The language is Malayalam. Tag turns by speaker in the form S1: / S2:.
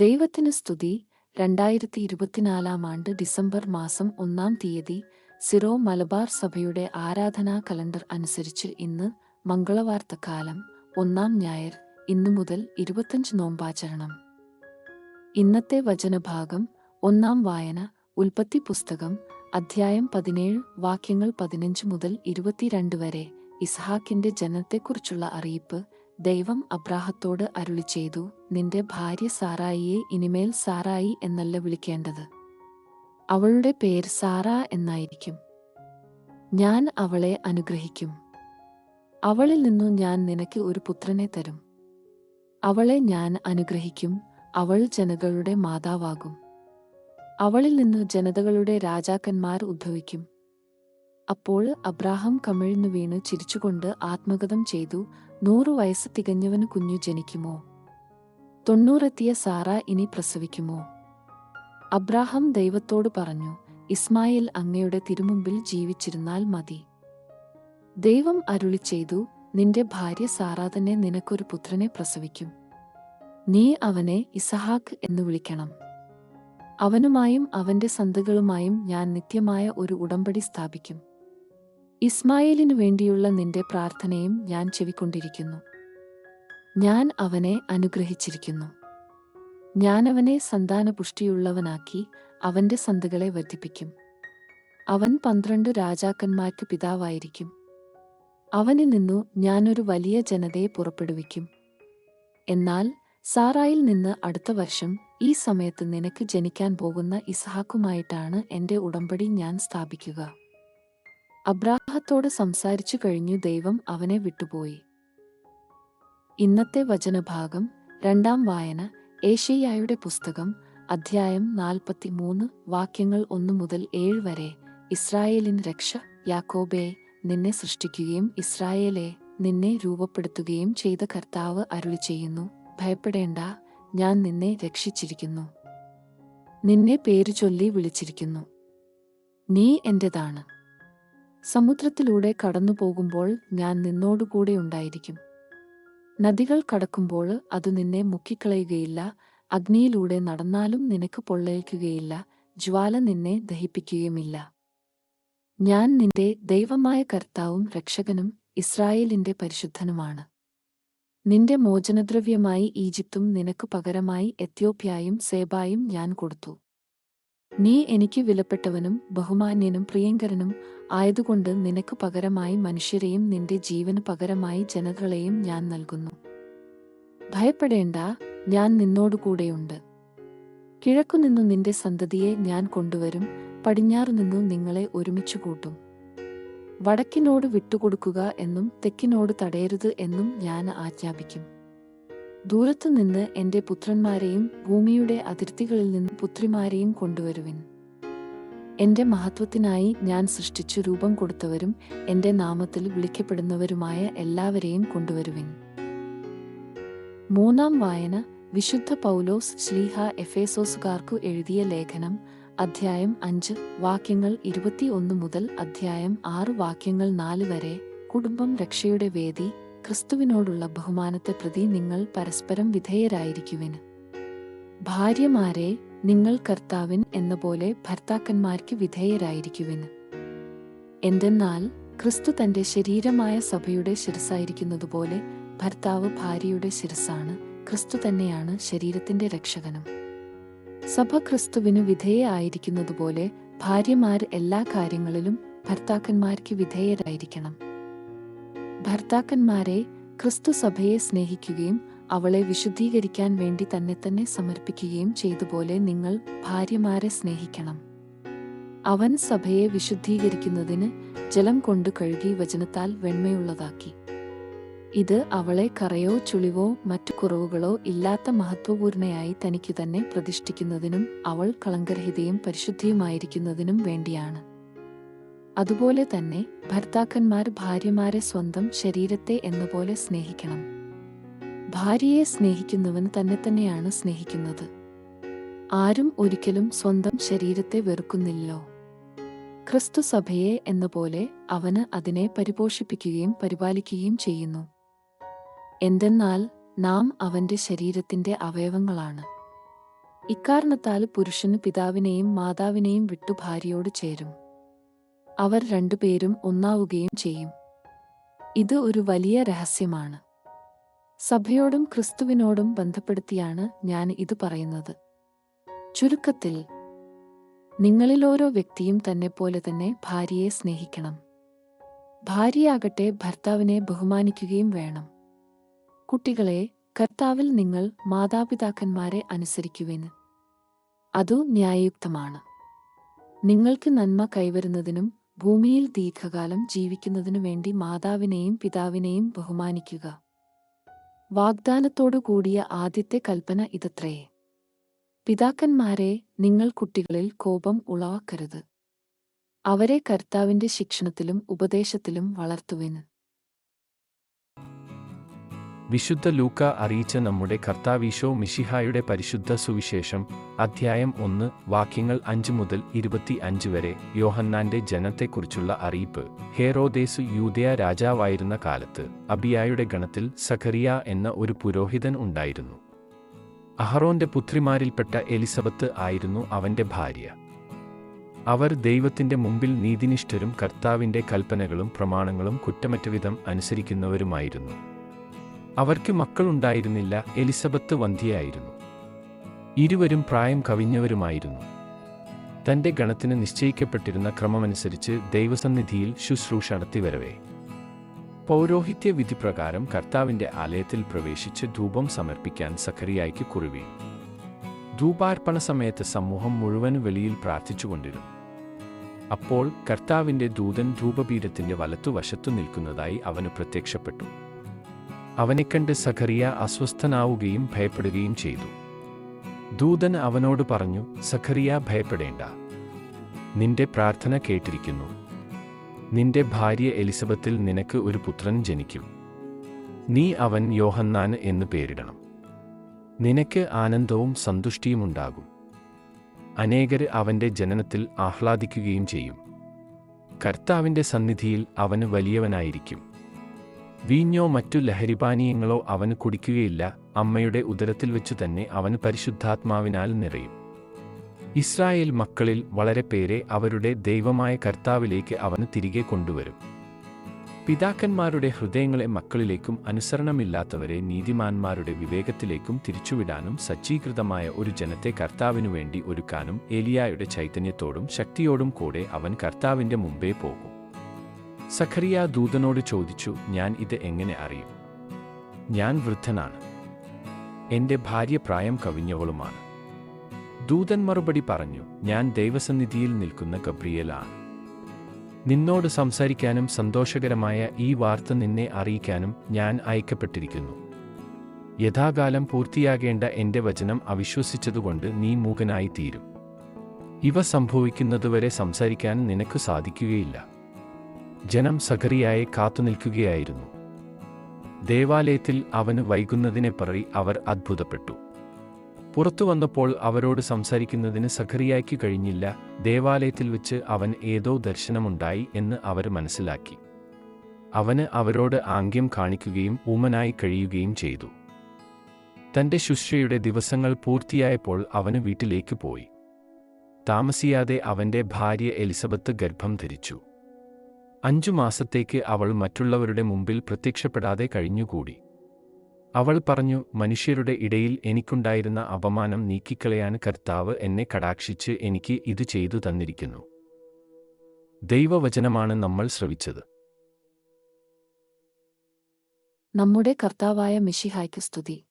S1: ദൈവത്തിന് സ്തുതി. രണ്ടായിരത്തി ഇരുപത്തിനാലാം ആണ്ട് ഡിസംബർ മാസം ഒന്നാം തീയതി സിറോ മലബാർ സഭയുടെ ആരാധനാ കലണ്ടർ അനുസരിച്ച് ഇന്ന് മംഗളവാർത്തക്കാലം ഒന്നാം ഞായർ ഇന്നു മുതൽ ഇരുപത്തഞ്ച് നോമ്പാചരണം. ഇന്നത്തെ വചനഭാഗം ഒന്നാം വായന ഉൽപ്പത്തി പുസ്തകം അധ്യായം പതിനേഴ് വാക്യങ്ങൾ പതിനഞ്ച് മുതൽ ഇരുപത്തിരണ്ട് വരെ ഇസ്ഹാക്കിന്റെ ജനത്തെക്കുറിച്ചുള്ള അറിയിപ്പ് ദൈവം അബ്രാഹത്തോട് അരുളി ചെയ്തു നിന്റെ ഭാര്യ സാറായിയെ ഇനിമേൽ സാറായി എന്നല്ല വിളിക്കേണ്ടത്. അവളുടെ പേര് സാറ എന്നായിരിക്കും. ഞാൻ അവളെ അനുഗ്രഹിക്കും. അവളിൽ നിന്നു ഞാൻ നിനക്ക് ഒരു പുത്രനെ തരും. അവളെ ഞാൻ അനുഗ്രഹിക്കും അവൾ ജനതകളുടെ മാതാവാകും. അവളിൽ നിന്ന് ജനതകളുടെ രാജാക്കന്മാർ ഉദ്ഭവിക്കും. അപ്പോൾ അബ്രാഹം കമിഴ്ന്നു വീണ് ചിരിച്ചുകൊണ്ട് ആത്മഗതം ചെയ്തു നൂറു വയസ്സ് തികഞ്ഞവന് കുഞ്ഞു ജനിക്കുമോ? തൊണ്ണൂറെത്തിയ സാറ ഇനി പ്രസവിക്കുമോ? അബ്രാഹം ദൈവത്തോട് പറഞ്ഞു ഇസ്മായിൽ അങ്ങയുടെ തിരുമുമ്പിൽ ജീവിച്ചിരുന്നാൽ മതി. ദൈവം അരുളി ചെയ്തു നിന്റെ ഭാര്യ സാറ തന്നെ നിനക്കൊരു പുത്രനെ പ്രസവിക്കും. നീ അവനെ ഇസഹാക്ക് എന്ന് വിളിക്കണം. അവനുമായും അവന്റെ സന്തകളുമായും ഞാൻ നിത്യമായ ഒരു ഉടമ്പടി സ്ഥാപിക്കും. ഇസ്മായേലിനു വേണ്ടിയുള്ള നിന്റെ പ്രാർത്ഥനയും ഞാൻ ചെവിക്കൊണ്ടിരിക്കുന്നു. ഞാൻ അവനെ അനുഗ്രഹിച്ചിരിക്കുന്നു. ഞാൻ അവനെ സന്താനപുഷ്ടിയുള്ളവനാക്കി അവന്റെ സന്തകളെ വർദ്ധിപ്പിക്കും. അവൻ പന്ത്രണ്ട് രാജാക്കന്മാർക്ക് പിതാവായിരിക്കും. അവനിൽ നിന്നു ഞാനൊരു വലിയ ജനതയെ പുറപ്പെടുവിക്കും. എന്നാൽ സാറായിൽ നിന്ന് അടുത്ത വർഷം ഈ സമയത്ത് നിനക്ക് ജനിക്കാൻ പോകുന്ന ഇസഹാക്കുമായിട്ടാണ് എന്റെ ഉടമ്പടി ഞാൻ സ്ഥാപിക്കുക. അബ്രാഹത്തോട് സംസാരിച്ചു കഴിഞ്ഞു ദൈവം അവനെ വിട്ടുപോയി. ഇന്നത്തെ വചനഭാഗം രണ്ടാം വായന ഏഷ്യയായുടെ പുസ്തകം അധ്യായം നാൽപ്പത്തിമൂന്ന് വാക്യങ്ങൾ ഒന്നു മുതൽ ഏഴ് വരെ. ഇസ്രായേലിൻ രക്ഷ യാക്കോബെ നിന്നെ സൃഷ്ടിക്കുകയും ഇസ്രായേലെ നിന്നെ രൂപപ്പെടുത്തുകയും ചെയ്ത കർത്താവ് അരുളി ചെയ്യുന്നു. ഭയപ്പെടേണ്ട ഞാൻ നിന്നെ രക്ഷിച്ചിരിക്കുന്നു. നിന്നെ പേരു ചൊല്ലി വിളിച്ചിരിക്കുന്നു. നീ എന്റേതാണ്. സമുദ്രത്തിലൂടെ കടന്നു പോകുമ്പോൾ ഞാൻ നിന്നോടുകൂടെ ഉണ്ടായിരിക്കും. നദികൾ കടക്കുമ്പോൾ അത് നിന്നെ മുക്കിക്കളയുകയില്ല. അഗ്നിയിലൂടെ നടന്നാലും നിനക്ക് പൊള്ളയിക്കുകയില്ല ജ്വാല നിന്നെ ദഹിപ്പിക്കുകയുമില്ല. ഞാൻ നിന്റെ ദൈവമായ കർത്താവും രക്ഷകനും ഇസ്രായേലിന്റെ പരിശുദ്ധനുമാണ്. നിന്റെ മോചനദ്രവ്യമായി ഈജിപ്തും നിനക്ക് പകരമായി എത്യോപ്യായും സേബായും ഞാൻ കൊടുത്തു. നീ എനിക്ക് വിലപ്പെട്ടവനും ബഹുമാന്യനും പ്രിയങ്കരനും ആയതുകൊണ്ട് നിനക്ക് പകരമായി മനുഷ്യരെയും നിന്റെ ജീവന് പകരമായി ജനതകളെയും ഞാൻ നൽകുന്നു. ഭയപ്പെടേണ്ട ഞാൻ നിന്നോടുകൂടെയുണ്ട്. കിഴക്കുനിന്നു നിന്റെ സന്തതിയെ ഞാൻ കൊണ്ടുവരും പടിഞ്ഞാറു നിന്നു നിങ്ങളെ ഒരുമിച്ചു കൂട്ടും വടക്കിനോട് വിട്ടുകൊടുക്കുക എന്നും തെക്കിനോട് തടയരുത് എന്നും ഞാൻ ആജ്ഞാപിക്കും. ദൂരത്തുനിന്ന് എന്റെ പുത്രന്മാരെയും ഭൂമിയുടെ അതിർത്തികളിൽ നിന്ന് പുത്രിമാരെയും കൊണ്ടുവരുവിൻ. എന്റെ മഹത്വത്തിനായി ഞാൻ സൃഷ്ടിച്ചു രൂപം കൊടുത്തവരും എന്റെ നാമത്തിൽ വിളിക്കപ്പെടുന്നവരുമായ എല്ലാവരെയും കൊണ്ടുവരുവിൻ. മൂന്നാം വായന വിശുദ്ധ പൗലോസ് ശ്രീഹ എഫേസോസുകാർക്കു എഴുതിയ ലേഖനം അധ്യായം അഞ്ച് വാക്യങ്ങൾ ഇരുപത്തിയൊന്ന് മുതൽ അധ്യായം ആറ് വാക്യങ്ങൾ നാല് വരെ കുടുംബം രക്ഷയുടെ വേദി ക്രിസ്തുവിനോടുള്ള ബഹുമാനത്തെ പ്രതി നിങ്ങൾ പരസ്പരം വിധേയരായിരിക്കുവിന് ഭാര്യമാരെ നിങ്ങൾ കർത്താവിൻ എന്ന പോലെ ഭർത്താക്കന്മാർക്ക് വിധേയരായിരിക്കുവിന് എന്തെന്നാൽ ക്രിസ്തു തന്റെ ശരീരമായ സഭയുടെ ശിരസായിരിക്കുന്നതുപോലെ ഭർത്താവ് ഭാര്യയുടെ ശിരസാണ് ക്രിസ്തു തന്നെയാണ് ശരീരത്തിന്റെ രക്ഷകനും. സഭ ക്രിസ്തുവിനു വിധേയായിരിക്കുന്നതുപോലെ ഭാര്യമാർ എല്ലാ കാര്യങ്ങളിലും ഭർത്താക്കന്മാർക്ക് വിധേയരായിരിക്കണം. ഭർത്താക്കന്മാരെ ക്രിസ്തു സഭയെ സ്നേഹിക്കുകയും അവളെ വിശുദ്ധീകരിക്കാൻ വേണ്ടി തന്നെ തന്നെ സമർപ്പിക്കുകയും ചെയ്തുപോലെ നിങ്ങൾ ഭാര്യമാരെ സ്നേഹിക്കണം. അവൻ സഭയെ വിശുദ്ധീകരിക്കുന്നതിന് ജലം കൊണ്ടു കഴുകി വചനത്താൽ വെണ്മയുള്ളതാക്കി. ഇത് അവളെ കറയോ ചുളിവോ മറ്റു കുറവുകളോ ഇല്ലാത്ത മഹത്വപൂർണയായി തനിക്കു തന്നെ പ്രതിഷ്ഠിക്കുന്നതിനും അവൾ കളങ്കരഹിതയും പരിശുദ്ധിയുമായിരിക്കുന്നതിനും വേണ്ടിയാണ്. അതുപോലെ തന്നെ ഭർത്താക്കന്മാർ ഭാര്യമാരെ സ്വന്തം ശരീരത്തെ എന്നപോലെ സ്നേഹിക്കണം. ഭാര്യയെ സ്നേഹിക്കുന്നവൻ തന്നെ തന്നെയാണ് സ്നേഹിക്കുന്നത്. ആരും ഒരിക്കലും സ്വന്തം ശരീരത്തെ വെറുക്കുന്നില്ലോ ക്രിസ്തു സഭയെ എന്ന പോലെ അവന് അതിനെ പരിപോഷിപ്പിക്കുകയും പരിപാലിക്കുകയും ചെയ്യുന്നു. എന്തെന്നാൽ നാം അവന്റെ ശരീരത്തിന്റെ അവയവങ്ങളാണ്. ഇക്കാരണത്താൽ പുരുഷന് പിതാവിനെയും മാതാവിനെയും വിട്ടു ഭാര്യയോട് ചേരും. അവർ രണ്ടുപേരും ഒന്നാവുകയും ചെയ്യും. ഇത് ഒരു വലിയ രഹസ്യമാണ്. സഭയോടും ക്രിസ്തുവിനോടും ബന്ധപ്പെടുത്തിയാണ് ഞാൻ ഇത് പറയുന്നത്. ചുരുക്കത്തിൽ നിങ്ങളിൽ ഓരോ വ്യക്തിയും പോലെ തന്നെ ഭാര്യയെ സ്നേഹിക്കണം. ഭാര്യയാകട്ടെ ഭർത്താവിനെ ബഹുമാനിക്കുകയും വേണം. കുട്ടികളെ കർത്താവിൽ നിങ്ങൾ മാതാപിതാക്കന്മാരെ അനുസരിക്കുവിന് അതു ന്യായയുക്തമാണ്. നിങ്ങൾക്ക് നന്മ കൈവരുന്നതിനും ഭൂമിയിൽ ദീർഘകാലം ജീവിക്കുന്നതിനു വേണ്ടി മാതാവിനെയും പിതാവിനെയും ബഹുമാനിക്കുക. വാഗ്ദാനത്തോടു കൂടിയ ആദ്യത്തെ കൽപ്പന ഇതത്രേ. പിതാക്കന്മാരെ നിങ്ങൾ കുട്ടികളിൽ കോപം ഉളവാക്കരുത്. അവരെ കർത്താവിന്റെ ശിക്ഷണത്തിലും ഉപദേശത്തിലും വളർത്തുവിന്
S2: വിശുദ്ധ ലൂക്ക അറിയിച്ച നമ്മുടെ കർത്താവീശോ മിഷിഹായുടെ പരിശുദ്ധ സുവിശേഷം അധ്യായം ഒന്ന് വാക്യങ്ങൾ അഞ്ച് മുതൽ ഇരുപത്തി അഞ്ച് വരെ. യോഹന്നാന്റെ ജനത്തെക്കുറിച്ചുള്ള അറിയിപ്പ്. ഹേറോദേസ് യൂതയ രാജാവായിരുന്ന കാലത്ത് അബിയായുടെ ഗണത്തിൽ സഖറിയ എന്ന ഒരു പുരോഹിതൻ ഉണ്ടായിരുന്നു. അഹറോന്റെ പുത്രിമാരിൽപ്പെട്ട എലിസബത്ത് ആയിരുന്നു അവന്റെ ഭാര്യ. അവർ ദൈവത്തിന്റെ മുമ്പിൽ നീതിനിഷ്ഠരും കർത്താവിന്റെ കൽപ്പനകളും പ്രമാണങ്ങളും കുറ്റമറ്റവിധം അനുസരിക്കുന്നവരുമായിരുന്നു. അവർക്ക് മക്കളുണ്ടായിരുന്നില്ല എലിസബത്ത് വന്ധ്യയായിരുന്നു. ഇരുവരും പ്രായം കവിഞ്ഞവരുമായിരുന്നു. തന്റെ ഗണത്തിന് നിശ്ചയിക്കപ്പെട്ടിരുന്ന ക്രമമനുസരിച്ച് ദൈവസന്നിധിയിൽ ശുശ്രൂഷ നടത്തിവരവേ. പൗരോഹിത്യ വിധിപ്രകാരം കർത്താവിന്റെ ആലയത്തിൽ പ്രവേശിച്ച് ധൂപം സമർപ്പിക്കാൻ സഖറിയായ്ക്ക് കുറിവി. ധൂപാർപ്പണ സമയത്ത് സമൂഹം മുഴുവൻ വെളിയിൽ പ്രാർത്ഥിച്ചുകൊണ്ടിരുന്നു. അപ്പോൾ കർത്താവിന്റെ ദൂതൻ ധൂപപീഠത്തിന്റെ വലത്തുവശത്തു നിൽക്കുന്നതായി അവന് പ്രത്യക്ഷപ്പെട്ടു. അവനെക്കണ്ട് സഖറിയ അസ്വസ്ഥനാവുകയും ഭയപ്പെടുകയും ചെയ്തു. ദൂതൻ അവനോട് പറഞ്ഞു സഖറിയ ഭയപ്പെടേണ്ട. നിന്റെ പ്രാർത്ഥന കേട്ടിരിക്കുന്നു. നിന്റെ ഭാര്യ എലിസബത്തിൽ നിനക്ക് ഒരു പുത്രൻ ജനിക്കും. നീ അവൻ യോഹന്നാൻ എന്ന് പേരിടണം. നിനക്ക് ആനന്ദവും സന്തുഷ്ടിയുമുണ്ടാകും അനേകർ അവന്റെ ജനനത്തിൽ ആഹ്ലാദിക്കുകയും ചെയ്യും. കർത്താവിന്റെ സന്നിധിയിൽ അവന് വലിയവനായിരിക്കും. വീഞ്ഞോ മറ്റു ലഹരിപാനീയങ്ങളോ അവന് കുടിക്കുകയില്ല അമ്മയുടെ ഉദരത്തിൽ വെച്ചു തന്നെ അവന് പരിശുദ്ധാത്മാവിനാൽ നിറയും. ഇസ്രായേൽ മക്കളിൽ വളരെ പേരെ അവരുടെ ദൈവമായ കർത്താവിലേക്ക് അവന് തിരികെ കൊണ്ടുവരും. പിതാക്കന്മാരുടെ ഹൃദയങ്ങളെ മക്കളിലേക്കും അനുസരണമില്ലാത്തവരെ നീതിമാന്മാരുടെ വിവേകത്തിലേക്കും തിരിച്ചുവിടാനും സജ്ജീകൃതമായ ഒരു ജനത്തെ കർത്താവിനു വേണ്ടി ഒരുക്കാനും ഏലിയായുടെ ചൈതന്യത്തോടും ശക്തിയോടും കൂടെ അവൻ കർത്താവിന്റെ മുമ്പേ പോകും. സഖറിയ ദൂതനോട് ചോദിച്ചു ഞാൻ ഇത് എങ്ങനെ അറിയും? ഞാൻ വൃദ്ധനാണ്. എന്റെ ഭാര്യ പ്രായം കവിഞ്ഞവളുമാണ്. ദൂതൻ മറുപടി പറഞ്ഞു ഞാൻ ദൈവസന്നിധിയിൽ നിൽക്കുന്ന ഗബ്രിയലാണ്. നിന്നോട് സംസാരിക്കാനും സന്തോഷകരമായ ഈ വാർത്ത നിന്നെ അറിയിക്കാനും ഞാൻ അയക്കപ്പെട്ടിരിക്കുന്നു. യഥാകാലം പൂർത്തിയാകേണ്ട എന്റെ വചനം അവിശ്വസിച്ചതുകൊണ്ട് നീ മൂകനായി തീരും ഇവ സംഭവിക്കുന്നതുവരെ സംസാരിക്കാൻ നിനക്ക് സാധിക്കുകയില്ല. ജനം സഖറിയായെ കാത്തുനിൽക്കുകയായിരുന്നു. ദേവാലയത്തിൽ അവന് വൈകുന്നതിനെ പറയി അവർ അത്ഭുതപ്പെട്ടു. പുറത്തു വന്നപ്പോൾ അവരോട് സംസാരിക്കുന്നതിന് സഖറിയായ്ക്ക് കഴിഞ്ഞില്ല ദേവാലയത്തിൽ വെച്ച് അവൻ ഏതോ ദർശനമുണ്ടായി എന്ന് അവർ മനസ്സിലാക്കി. അവന് അവരോട് ആംഗ്യം കാണിക്കുകയും ഊമനായി കഴിയുകയും ചെയ്തു. തന്റെ ശുശ്രയുടെ ദിവസങ്ങൾ പൂർത്തിയായപ്പോൾ അവന് വീട്ടിലേക്ക് പോയി. താമസിയാതെ അവന്റെ ഭാര്യ എലിസബത്ത് ഗർഭം ധരിച്ചു. അഞ്ചു മാസത്തേക്ക് അവൾ മറ്റുള്ളവരുടെ മുമ്പിൽ പ്രത്യക്ഷപ്പെടാതെ കഴിഞ്ഞുകൂടി. അവൾ പറഞ്ഞു മനുഷ്യരുടെ ഇടയിൽ എനിക്കുണ്ടായിരുന്ന അപമാനം നീക്കിക്കളയാൻ കർത്താവ് എന്നെ കടാക്ഷിച്ച് എനിക്ക് ഇത് ചെയ്തു തന്നിരിക്കുന്നു. ദൈവവചനമാണ് നമ്മൾ ശ്രവിച്ചത്.
S1: നമ്മുടെ കർത്താവായ മിഷിഹായ്ക്ക് സ്തുതി.